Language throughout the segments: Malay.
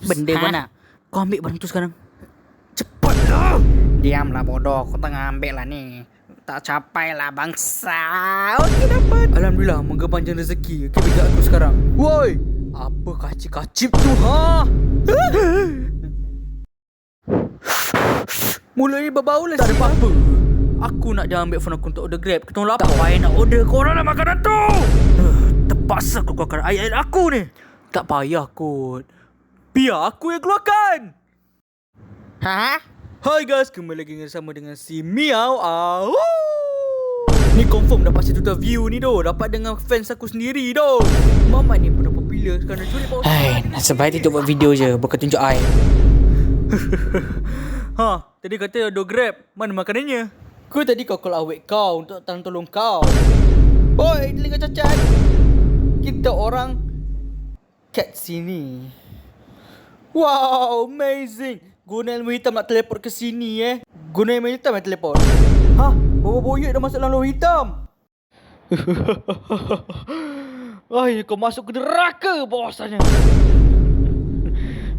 Benda kau nak. Kau ambil barang tu sekarang. Cepatlah. Diamlah bodoh, aku tengah ambil lah ni. Tak capai lah bangsa. Okey dapat. Alhamdulillah Moga panjang rezeki. Okey pegang aku sekarang. Woi Apa kacip-kacip tu ha? Mulut ni berbau lah Tak ada apa-apa Aku nak dia ambil phone aku untuk order grab. Kita lapar. Tak payah nak order Korang dah makanan tu. Terpaksa kau keluarkan ayat-ayat aku ni. Tak payah kot Biar aku yang keluarkan Ha? Hai guys, kembali lagi bersama dengan si Miau Au. Ni confirm dapat satu juta view ni doh. Dapat dengan fans aku sendiri doh. Mama ni pun popular sekarang curi bawah. Hai, nasib baik tu buat video je, bukan tunjuk ai. Ha, tadi kata do grab. Mana makanannya? Ku tadi kau call awet kau untuk tolong tolong kau. Oi, telinga cacat. Kita orang kat sini. Wow, amazing. Guna ilmu hitam nak teleport ke sini eh. Guna ilmu hitam nak teleport. Ha, bawa boyok dah masuk dalam ilmu hitam. Ay, kau masuk ke neraka bahasanya.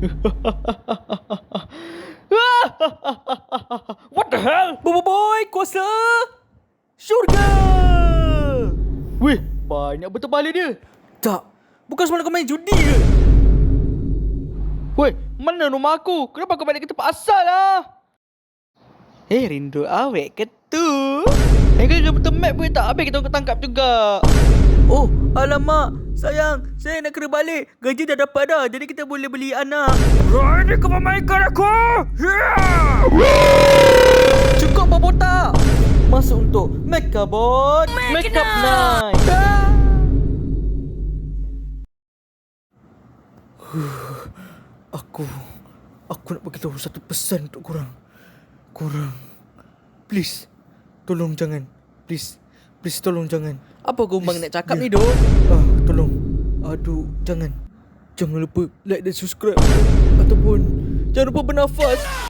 What the hell? Bobo boy, kuasa syurga. Weh, banyak betul balik dia. Tak, bukan semalam kau main judi ke? Weh, mana rumah aku? Kenapa kau balik ke tempat asal lah? Eh, rindu awek ke tu? Eh, kalau betul map pun tak habis kita orang tangkap juga. Oh, alamak. Sayang, saya nak kena balik. Gaji dah dapat dah. Jadi kita boleh beli anak. Berani kau memainkan aku? Yeah! Cukup babota. Masuk untuk Mekabot Makeup Night. Ah! Aku Aku nak bagi tahu satu pesan untuk korang. Korang Please Tolong jangan. Please Please tolong jangan. Apa gumbang nak cakap ni, Ya. Dok? Ah, tolong. Aduh Jangan. Jangan lupa like dan subscribe Ataupun Jangan lupa bernafas